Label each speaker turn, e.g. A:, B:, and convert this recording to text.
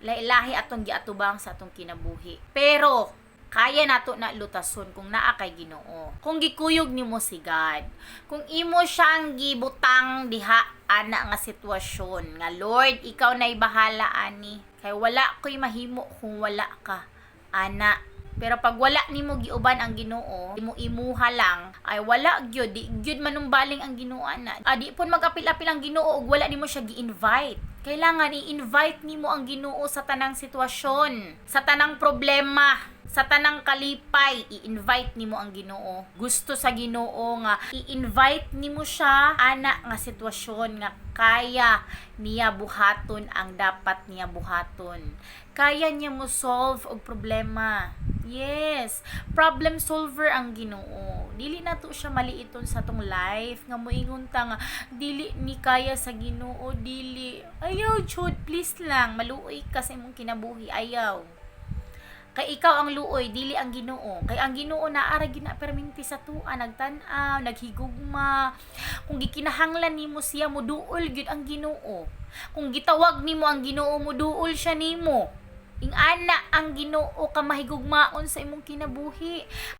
A: lahi-lahi atong giatubang sa atong kinabuhi. Pero kaya nato na lutason kung naa kay Ginoo. Kung gikuyog nimo si God, kung imo siyang gibutang diha ana nga sitwasyon nga Lord, ikaw nay bahala ani. Kay wala ko'y mahimo kung wala ka. Ana, pero pag wala nimo giuban ang Ginoo, imo imuha lang ay wala gyud di gyud manumbaling ang Ginoo ana. Ah, di pun mag-apil-apil ang Ginoo ug wala nimo siya gi-invite. Kailangan i-invite nimo ang Ginoo sa tanang sitwasyon, sa tanang problema, sa tanang kalipay, i-invite nimo ang Ginoo. Gusto sa Ginoo nga i-invite nimo siya ana nga sitwasyon nga kaya niya buhaton ang dapat niya buhaton. Kaya niya mo solve og problema. Yes, problem solver ang Ginoo. Dili na to siya maliiton sa tong life nga moingon ta nga dili ni kaya sa Ginoo, dili. Ayaw, chud, please lang, maluoy ka sa imong kinabuhi, ayaw. Kay ikaw ang luoy, dili ang Ginoo. Kay ang Ginoo naara gina perminti sa tuwa, nagtan-aw, naghigugma. Kung gikinahanglan nimo siya mo duol gyud ang Ginoo. Kung gitawag nimo ang Ginoo mo duol siya nimo. Ing ana ang Ginoo ka mahigugmaon sa imong kinabuhi.